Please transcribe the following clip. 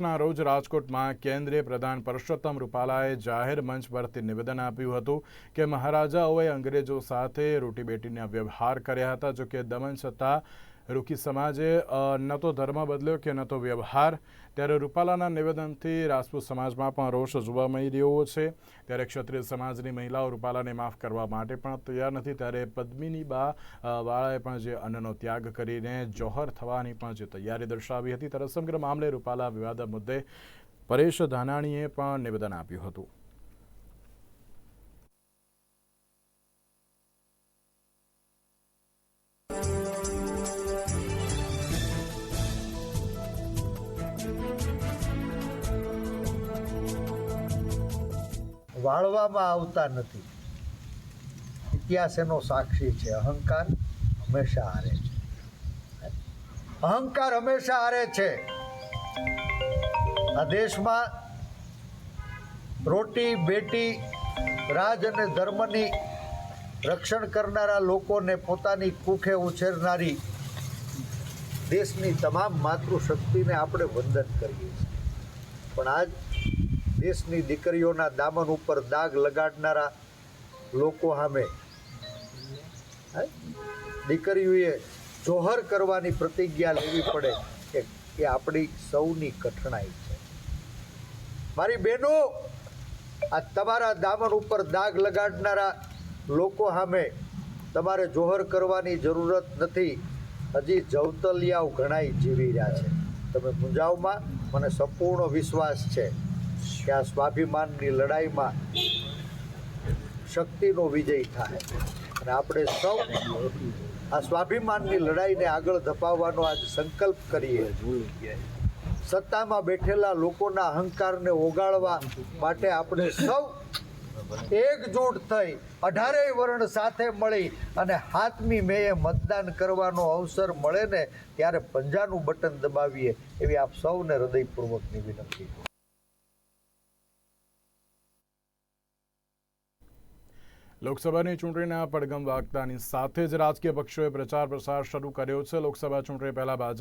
ના રોજ રાજકોટમાં કેન્દ્રીય પ્રધાન પરસોત્તમ રૂપાલાએ જાહેર મંચ પરથી નિવેદન આપ્યું હતું કે મહારાજાઓએ અંગ્રેજો સાથે રોટીબેટીના વ્યવહાર કર્યા હતા જોકે દમન છતાં રૂકી સમાજે ન તો ધર્મ બદલ્યો કે ન તો વ્યવહાર. ત્યારે રૂપાલાના નિવેદનથી રાજપૂત સમાજમાં પણ રોષ જોવા મળી રહ્યો છે. ત્યારે ક્ષત્રિય સમાજની મહિલાઓ રૂપાલાને માફ કરવા માટે પણ તૈયાર નથી. ત્યારે પદ્મિની બા વાળાએ પણ જે અન્નનો ત્યાગ કરીને જોહર થવાની પણ જે તૈયારી દર્શાવી હતી. ત્યારે સમગ્ર મામલે રૂપાલા વિવાદ મુદ્દે પરેશ ધાનાણીએ પણ નિવેદન આપ્યું હતું. વાળવામાં આવતા નથી. ઇતિહાસ એનો સાક્ષી છે. અહંકાર હંમેશા હારે છે. અહંકાર હંમેશા હારે છે. આ દેશમાં રોટી, બેટી, રાજ અને ધર્મની રક્ષણ કરનારા લોકોને પોતાની કુખે ઉછેરનારી દેશની તમામ માતૃશક્તિને આપણે વંદન કરીએ છીએ. પણ આજ દેશની દીકરીઓના દામન ઉપર દાગ લગાડનારા લોકો સામે? દીકરીઓએ જોહર કરવાની પ્રતિજ્ઞા લેવી પડે કે એ આપણી સૌની કઠણાઈ છે. મારી બહેનો, આ તમારા દામન ઉપર દાગ લગાડનારા લોકો સામે તમારે જોહર કરવાની જરૂરત નથી. હજી જવતલિયાઓ ઘણાય જીવી રહ્યા છે. તમે મુંજાવમાં મને સંપૂર્ણ વિશ્વાસ છે. કે આ સ્વાભિમાનની લડાઈમાં શક્તિનો વિજય થાય. અને આપણે સૌ આ સ્વાભિમાનની લડાઈને આગળ ધપાવવાનો આજ સંકલ્પ કરીએ. સત્તામાં બેઠેલા લોકોના અહંકારને ઓગાળવા માટે આપણે સૌ એકજૂટ થઈ અઢારેય વર્ણ સાથે મળી અને હાથમી મેએ મતદાન કરવાનો અવસર મળે ને ત્યારે પંજાનું બટન દબાવીએ એવી આપ સૌને હૃદયપૂર્વકની વિનંતી. લોકસભાની ચૂંટણીના પડગમ વાગતાની સાથે જ રાજકીય પક્ષોએ પ્રચાર પ્રસાર શરૂ કર્યો છે. લોકસભા ચૂંટણી પહેલા ભાજપ